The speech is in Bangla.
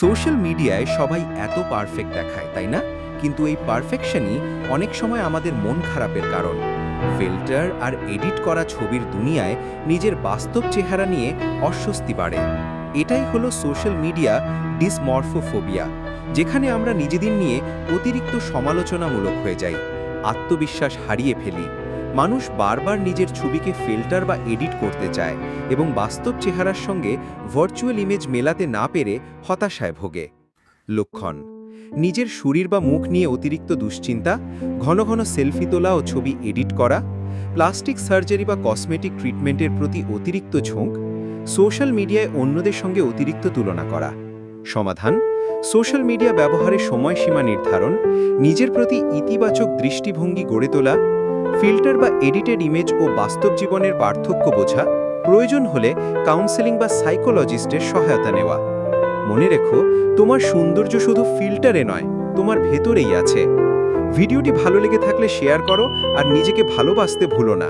সোশ্যাল মিডিয়ায় সবাই এত পারফেক্ট দেখায়, তাই না? কিন্তু এই পারফেকশনই অনেক সময় আমাদের মন খারাপের কারণ। ফিল্টার আর এডিট করা ছবির দুনিয়ায় নিজের বাস্তব চেহারা নিয়ে অস্বস্তি বাড়ে। এটাই হলো সোশ্যাল মিডিয়া ডিসমরফোফোবিয়া, যেখানে আমরা নিজেদের নিয়ে অতিরিক্ত সমালোচনামূলক হয়ে যাই, আত্মবিশ্বাস হারিয়ে ফেলি। মানুষ বারবার নিজের ছবিকে ফিল্টার বা এডিট করতে চায় এবং বাস্তব চেহারার সঙ্গে ভার্চুয়াল ইমেজ মেলাতে না পেরে হতাশায় ভোগে। লক্ষণ, নিজের শরীর বা মুখ নিয়ে অতিরিক্ত দুশ্চিন্তা, ঘন ঘন সেলফি তোলা ও ছবি এডিট করা, প্লাস্টিক সার্জারি বা কসমেটিক ট্রিটমেন্টের প্রতি অতিরিক্ত ঝোঁক, সোশ্যাল মিডিয়ায় অন্যদের সঙ্গে অতিরিক্ত তুলনা করা। সমাধান, সোশ্যাল মিডিয়া ব্যবহারের সময়সীমা নির্ধারণ, নিজের প্রতি ইতিবাচক দৃষ্টিভঙ্গি গড়ে তোলা ফিল্টার বা এডিটেড ইমেজ ও বাস্তব জীবনের পার্থক্য বোঝা প্রয়োজন হলে কাউন্সেলিং বা সাইকোলজিস্টের সহায়তা নেওয়া। মনে রেখো, তোমার সৌন্দর্য শুধু ফিল্টারে নয়, তোমার ভেতরেই আছে। ভিডিওটি ভালো লেগে থাকলে শেয়ার করো আর নিজেকে ভালোবাসতে ভুলো না।